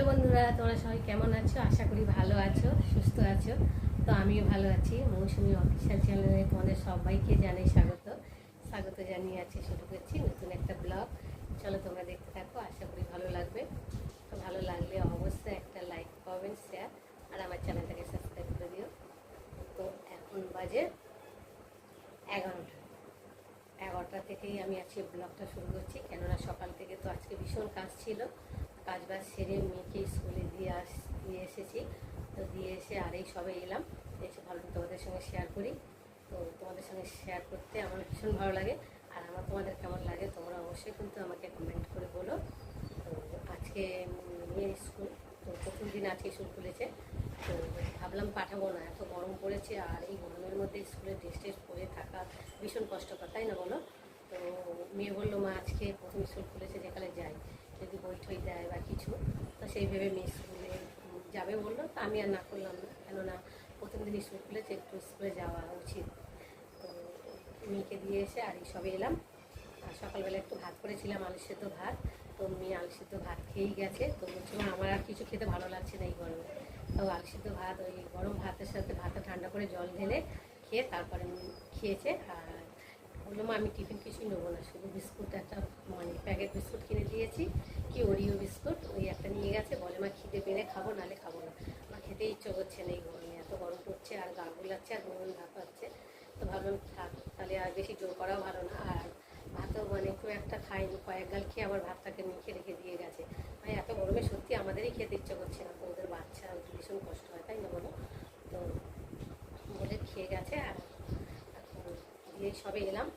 Hello বন্ধুরা, তোমরা সবাই কেমন আছো? আশা করি ভালো আছো, সুস্থ আছো। তো আমিও ভালো আছি। মৌসুমি অফিসিয়াল চ্যানেলে তোমাদের সবাইকে জানাই স্বাগত। স্বাগত জানিয়ে আছে শুরু করছি নতুন একটা ব্লগ চলো তোমরা দেখতে থাকো, আশা করি ভালো লাগবে। তো ভালো লাগলে অবশ্যই একটা লাইক কমেন্ট শেয়ার আর আমার চ্যানেলটাকে সাবস্ক্রাইব করে দিও। তো এখন বাজে এগারোটা। এগারোটা থেকেই আমি আজকে ব্লগটা শুরু করছি। কেননা সকাল থেকে তো আজকে ভীষণ কাজ ছিল। কাজ বাজ সেরে মেয়েকে স্কুলে দিয়ে আস দিয়ে এসেছি। তো দিয়ে এসে আর এই সবে এলাম এসে ভালো তোমাদের সঙ্গে শেয়ার করি। তো তোমাদের সঙ্গে শেয়ার করতে আমার ভীষণ ভালো লাগে। আর আমার তোমাদের কেমন লাগে তোমরা অবশ্যই কিন্তু আমাকে কমেন্ট করে বলো। তো আজকে মেয়ের স্কুল, তো প্রথম দিন আজকে স্কুল খুলেছে। তো ভাবলাম পাঠাবো না, এত গরম পড়েছে আর এই গরমের মধ্যে স্কুলে ড্রেস টেস পরে থাকা ভীষণ কষ্টকর, তাই না বলো? তো মেয়ে বলল, মা, আজকে প্রথম স্কুল খুলেছে যেখানে কিছু তো সেই ভেবে মেয়ে স্কুলে যাবে বলল। তো আমি আর না করলাম না। কেননা প্রথম দিন স্কুল খুলেছে, একটু স্কুলে যাওয়া উচিত। তো মেয়েকে দিয়ে এসে আর সবে এলাম। আর সকালবেলা একটু ভাত করেছিলাম আলু সেদ্ধ ভাত। তো মেয়ে আলু সেদ্ধ ভাত খেয়েই গেছে। তো বলছিলাম আমার আর কিছু খেতে ভালো লাগছে না এই গরমে। তো আলু সেদ্ধ ভাত, ওই গরম ভাতের সাথে ভাতটা ঠান্ডা করে জল ঢেলে খেয়ে তারপরে খেয়েছে। আর বলল, মা, আমি টিফিন কিছুই নেব না। শুধু বিস্কুট, একটা প্যাকেট বিস্কুট কিনে দিয়েছি, কি ওরিও বিস্কুট, ওই একটা নিয়ে গেছে, বলে, মা, খিদে পেলে খাব নালে খাব না। আমার খেতে ইচ্ছে করছে না, এই গরমে এত গরম পড়ছে, আর গা গুলাচ্ছে, আর গরম ভাত পাচ্ছে। তো ভাবলাম, থাক, তাহলে আর বেশি জোর করাও ভালো না। আর ভাতও মানে খুব একটা খাইনি, কয়েক গাল খেয়ে আবার ভাতটাকে মেখে রেখে দিয়ে গেছে। ভাই, এত গরমে সত্যি আমাদেরই খেতে ইচ্ছে করছে না, তো ওদের বাচ্চা ভীষণ কষ্ট হয়, তাই না বলো? তো বলে, খেয়ে গেছে, আর দিয়ে সবে এলাম।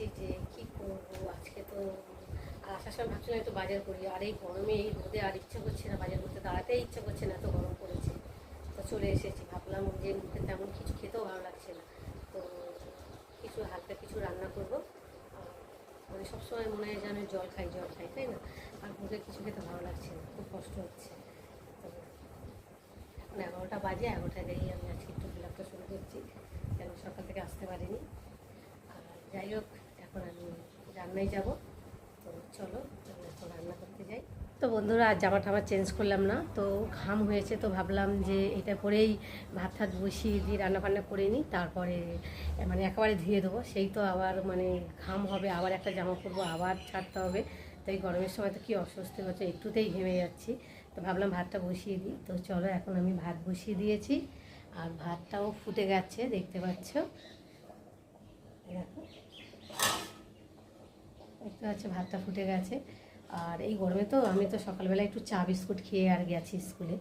ভাবছি যে, কি করব? আজকে তো আর আসার সময় ভাবছিলাম একটু বাজার করি। আর এই গরমে, এই রোদে আর ইচ্ছে করছে না বাজার করতে। দাঁড়াতেই ইচ্ছে করছে না, এত গরম পড়েছে। তো চলে এসেছি। ভাবলাম যে মুখে তেমন কিছু খেতেও ভালো লাগছে না। তো কিছু হালকা কিছু রান্না করব। মানে সবসময় মনে হয় যেন জল খাই জল খাই, তাই না? আর মুখে কিছু খেতে ভালো লাগছে না, খুব কষ্ট হচ্ছে। এখন এগারোটা বাজে, এগারোটা গিয়েই আমি আজকে একটু ব্লগটা শুরু করছি। কেন সকাল থেকে আসতে পারিনি। আর যাই হোক এখন আমি রান্নায় যাব। তো চলো এখন রান্না করতে যাই। তো বন্ধুরা আজ জামা টামা চেঞ্জ করলাম না, তো ঘাম হয়েছে, তো ভাবলাম যে এটা পরেই ভাত টাত বসিয়ে দিয়ে রান্না বান্না করে নিই, তারপরে মানে একেবারে ধুয়ে দেবো। সেই তো আবার মানে ঘাম হবে, আবার একটা জামা পরবো, আবার ছাড়তে হবে। তাই গরমের সময় তো কী অস্বস্তি হচ্ছে, একটুতেই ঘেমে যাচ্ছি। তো ভাবলাম ভাতটা বসিয়ে দিই। তো চলো, এখন আমি ভাত বসিয়ে দিয়েছি। আর ভাতটাও ফুটে গেছে, দেখতে পাচ্ছ। দেখো। দেখতে পাচ্ছ, ভাতটা ফুটে গেছে। আর এই গরমে তো আমি তো সকালবেলা একটু চা বিস্কুট খেয়ে আর গেছি স্কুলে।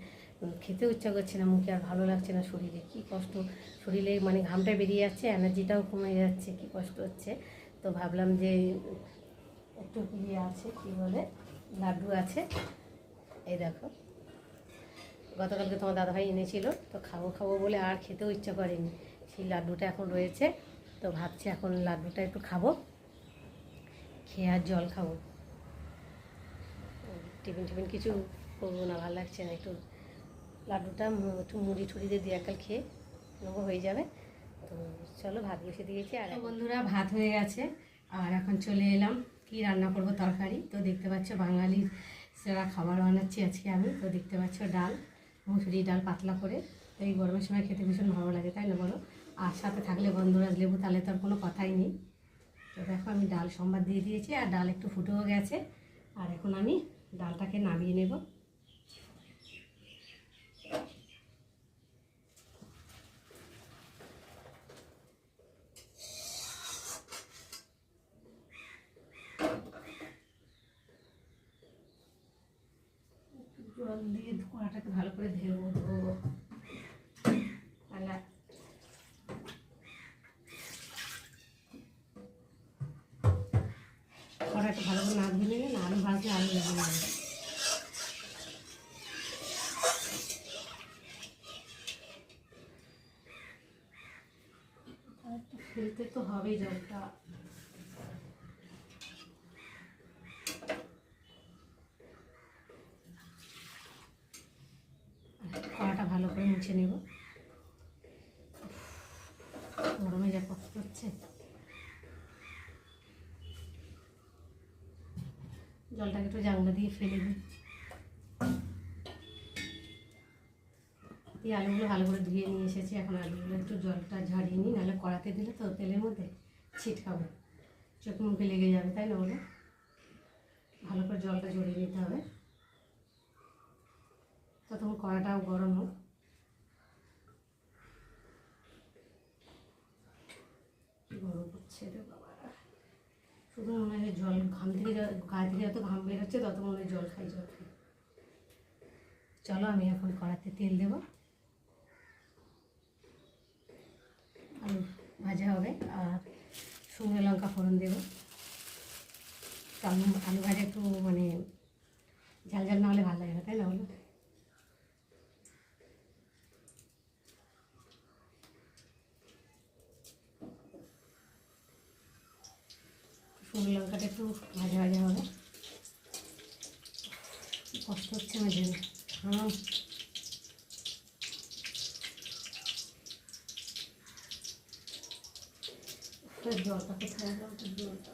খেতেও ইচ্ছা করছে না, মুখে আর ভালো লাগছে না শরীরে। কী কষ্ট। শরীরে মানে ঘামটা বেরিয়ে যাচ্ছে, এনার্জিটাও কমে যাচ্ছে, কী কষ্ট হচ্ছে। তো ভাবলাম যে একটু ইয়ে আছে, কী বলে, লাড্ডু আছে। এই দেখো। গতকালকে তোমার দাদাভাই এনেছিল, তো খাব খাব বলে আর খেতেও ইচ্ছা করেনি। সেই লাড্ডুটা এখন রয়েছে, তো ভাবছি এখন লাড্ডুটা একটু খাব। খেয়ে আর জল খাব। টিফিন টিফিন কিছু করব না ভালো লাগছে না। একটু লাড্ডুটা একটু মুড়ি টুড়ি দিয়ে দিয়ে একাল খেয়ে নেব হয়ে যাবে। তো চলো ভাত বসে দিয়েছি আর বন্ধুরা ভাত হয়ে গেছে। আর এখন চলে এলাম কি রান্না করব তরকারি। তো দেখতে পাচ্ছ বাঙালির সেরা খাবার বানাচ্ছি আজকে আমি। তো দেখতে পাচ্ছ ডাল মুসুরি ডাল পাতলা করে। তো এই গরমের সময় খেতে ভীষণ ভালো লাগে তাই না বলো? আর সাথে থাকলে গন্ধরাজ লেবু তাহলে তো আর কোনো কথাই নেই। তো দেখো আমি ডাল সম্বাদ দিয়ে দিয়েছি, আর ডাল একটু ফুটেও গেছে। আর এখন আমি ডালটাকে নামিয়ে নেব। জল দিয়ে কড়াটাকে ভালো করে ধেবো ধোবো তাহলে কড়াটা ভালো করে না ধুয়ে নেবে না আলু ভাজলে আলু যাবে। আর ফেলতে তো হবেই জলটা। কড়াটা ভালো করে মুছে নেব। গরমে যা কষ্ট হচ্ছে। জলটাকে একটু জানলা দিয়ে ফেলে দিই। এই আলুগুলো ভালো করে ধুয়ে নিয়ে এসেছি। এখন আলুগুলো একটু জলটা ঝাড়িয়ে নিই, নাহলে কড়াতে দিলে তো তেলের মধ্যে ছিটকাবে। চোখ মুখে লেগে যাবে, তাই না বলো? ভালো করে জলটা ঝরিয়ে নিতে হবে। ততক্ষণ কড়াটাও গরম হোক। গরম হচ্ছে রে বাবা মনে হয় জল, ঘাম থেকে গায়ে থেকে যত ঘাম বেরোচ্ছে তত মনে হয় জল খাই, জল চলো, আমি এখন কড়াতে তেল দেবো। আলু ভাজা হবে, আর শুকনো লঙ্কা ফোড়ন দেবো। আলু আলু ভাজা একটু মানে ঝাল ঝাল না হলে ভালো লাগে না, তাই না বলো শুকনো লঙ্কাটা একটু ভাজা ভাজা হবে। কষ্ট হচ্ছে জন্য হ্যাঁ জলটা কোথায় গেল জলটা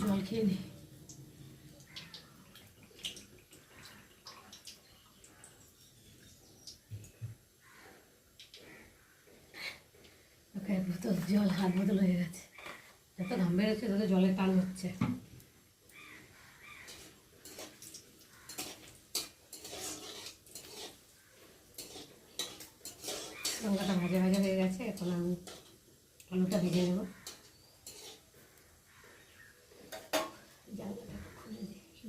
জল খেয়ে নি। জল বোতল হয়ে গেছে। যত ঘাম বেরোচ্ছে, তত জলের টান হচ্ছে। লঙ্কাটা ভাজা ভাজা হয়ে গেছে, এখন আমি আলুটা ভেজে নেব।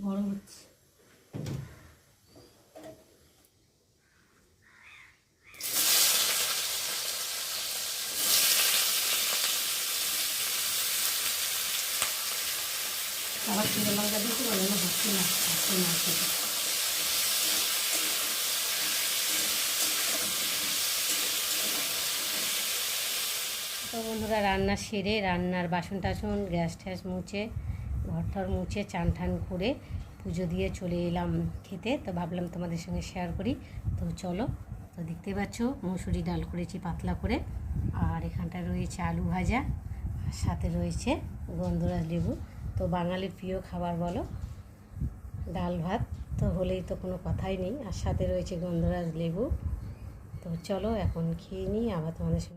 গরম হচ্ছে। আবার শুকনো লঙ্কা বলে না হচ্ছে না হচ্ছে না তো বন্ধুরা, রান্না সেরে রান্নার বাসন টাসন, গ্যাস ট্যাস মুছে ঘর টর মুছে, চান টান করে পুজো দিয়ে চলে এলাম খেতে। তো ভাবলাম তোমাদের সঙ্গে শেয়ার করি। তো চলো, তো দেখতে পাচ্ছ, মসুরি ডাল করেছি পাতলা করে, আর এখানটায় রয়েছে আলু ভাজা, আর সাথে রয়েছে গন্ধরাজ লেবু। তো বাঙালির প্রিয় খাবার বলো? ডাল ভাত তো হলেই তো কোনো কথাই নেই। আর সাথে রয়েছে গন্ধরাজ লেবু। তো চলো এখন খেয়ে নিই, আবার তোমাদের সঙ্গে